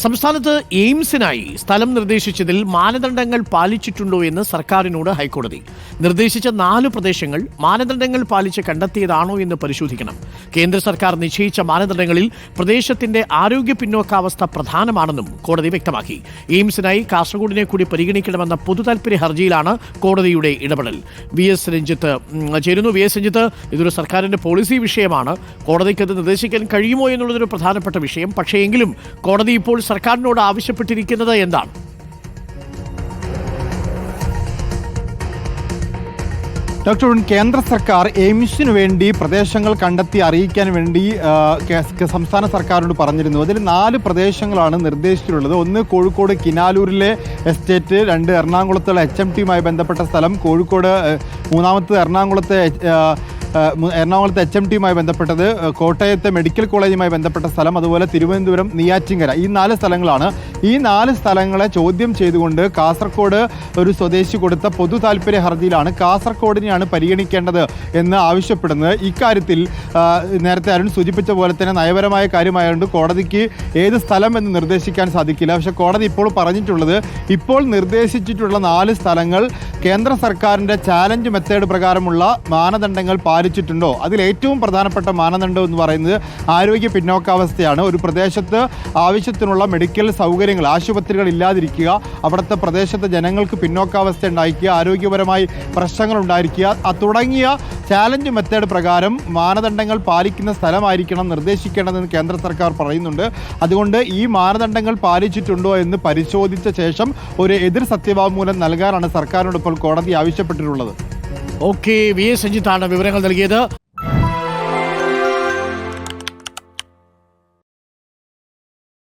സംസ്ഥാനത്ത് എയിംസിനായി സ്ഥലം നിർദ്ദേശിച്ചതിൽ മാനദണ്ഡങ്ങൾ പാലിച്ചിട്ടുണ്ടോ എന്ന് സർക്കാരിനോട് ഹൈക്കോടതി. നിർദ്ദേശിച്ച നാല് പ്രദേശങ്ങൾ മാനദണ്ഡങ്ങൾ പാലിച്ച് കണ്ടെത്തിയതാണോ എന്ന് പരിശോധിക്കണം. കേന്ദ്ര സർക്കാർ നിശ്ചയിച്ച മാനദണ്ഡങ്ങളിൽ പ്രദേശത്തിന്റെ ആരോഗ്യ പിന്നോക്കാവസ്ഥ പ്രധാനമാണെന്നും കോടതി വ്യക്തമാക്കി. എയിംസിനായി കാസർഗോഡിനെ കൂടി പരിഗണിക്കണമെന്ന പൊതുതാൽപര്യ ഹർജിയിലാണ് കോടതിയുടെ ഇടപെടൽ. വി എസ് രഞ്ജിത്ത് ചേരുന്നു. വി എസ് രഞ്ജിത്ത് ഇതൊരു സർക്കാരിന്റെ പോളിസി വിഷയമാണ്. കോടതിക്ക് അത് നിർദ്ദേശിക്കാൻ കഴിയുമോ എന്നുള്ളതൊരു പ്രധാനപ്പെട്ട വിഷയം. പക്ഷേ എങ്കിലും കോടതി ഇപ്പോൾ സർക്കാരിനോട് ആവശ്യപ്പെട്ടിരിക്കുന്നത് എന്താണ്? ഡോക്ടർ കേന്ദ്ര സർക്കാർ എയിംസിനു വേണ്ടി പ്രദേശങ്ങൾ കണ്ടെത്തി അറിയിക്കാൻ വേണ്ടി സംസ്ഥാന സർക്കാരിനോട് പറഞ്ഞിരുന്നു. അതിൽ നാല് പ്രദേശങ്ങളാണ് നിർദ്ദേശിച്ചിട്ടുള്ളത്. ഒന്ന് കോഴിക്കോട് കിനാലൂരിലെ എസ്റ്റേറ്റ് രണ്ട് എറണാകുളത്തുള്ള എച്ച് എം ടിയുമായി ബന്ധപ്പെട്ട സ്ഥലം കോഴിക്കോട് മൂന്നാമത്തെ എറണാകുളത്തെ എറണാകുളത്തെ എച്ച് എം ടിയുമായി ബന്ധപ്പെട്ടത് കോട്ടയത്തെ മെഡിക്കൽ കോളേജുമായി ബന്ധപ്പെട്ട സ്ഥലം അതുപോലെ തിരുവനന്തപുരം നെയ്യാറ്റിങ്കര. ഈ നാല് സ്ഥലങ്ങളാണ്. ഈ നാല് സ്ഥലങ്ങളെ ചോദ്യം ചെയ്തുകൊണ്ട് കാസർഗോഡ് ഒരു സ്വദേശി കൊടുത്ത പൊതു താല്പര്യ ഹർജിയിലാണ് കാസർഗോഡിനെയാണ് പരിഗണിക്കേണ്ടത് എന്ന് ആവശ്യപ്പെടുന്നത്. ഇക്കാര്യത്തിൽ നേരത്തെ അരുൺ സൂചിപ്പിച്ച പോലെ തന്നെ നയപരമായ കാര്യമായതുകൊണ്ട് കോടതിക്ക് ഏത് സ്ഥലം എന്ന് നിർദ്ദേശിക്കാൻ സാധിക്കില്ല. പക്ഷേ കോടതി ഇപ്പോൾ പറഞ്ഞിട്ടുള്ളത് ഇപ്പോൾ നിർദ്ദേശിച്ചിട്ടുള്ള നാല് സ്ഥലങ്ങൾ കേന്ദ്ര സർക്കാരിന്റെ ചാലഞ്ച് മെത്തേഡ് പ്രകാരമുള്ള മാനദണ്ഡങ്ങൾ പാലിച്ചിട്ടുണ്ടോ? അതിൽ ഏറ്റവും പ്രധാനപ്പെട്ട മാനദണ്ഡം എന്ന് പറയുന്നത് ആരോഗ്യ പിന്നോക്കാവസ്ഥയാണ്. ഒരു പ്രദേശത്ത് ആവശ്യത്തിനുള്ള മെഡിക്കൽ സൗകര്യങ്ങൾ ആശുപത്രികൾ ഇല്ലാതിരിക്കുക അവിടുത്തെ പ്രദേശത്തെ ജനങ്ങൾക്ക് പിന്നോക്കാവസ്ഥ ഉണ്ടായിരിക്കുക ആരോഗ്യപരമായി പ്രശ്നങ്ങൾ ഉണ്ടായിരിക്കുക തുടങ്ങിയ ചാലഞ്ച് മെത്തേഡ് പ്രകാരം മാനദണ്ഡങ്ങൾ പാലിക്കുന്ന സ്ഥലമായിരിക്കണം നിർദ്ദേശിക്കേണ്ടതെന്ന് കേന്ദ്ര സർക്കാർ പറയുന്നുണ്ട്. അതുകൊണ്ട് ഈ മാനദണ്ഡങ്ങൾ പാലിച്ചിട്ടുണ്ടോ എന്ന് പരിശോധിച്ച ശേഷം ഒരു എതിർ സത്യവാങ്മൂലം നൽകാനാണ് സർക്കാരിനോട് ഇപ്പോൾ കോടതി ആവശ്യപ്പെട്ടിട്ടുള്ളത്. ഓക്കെ വി എസ് സഞ്ജിത്താണ് വിവരങ്ങൾ നൽകിയത്.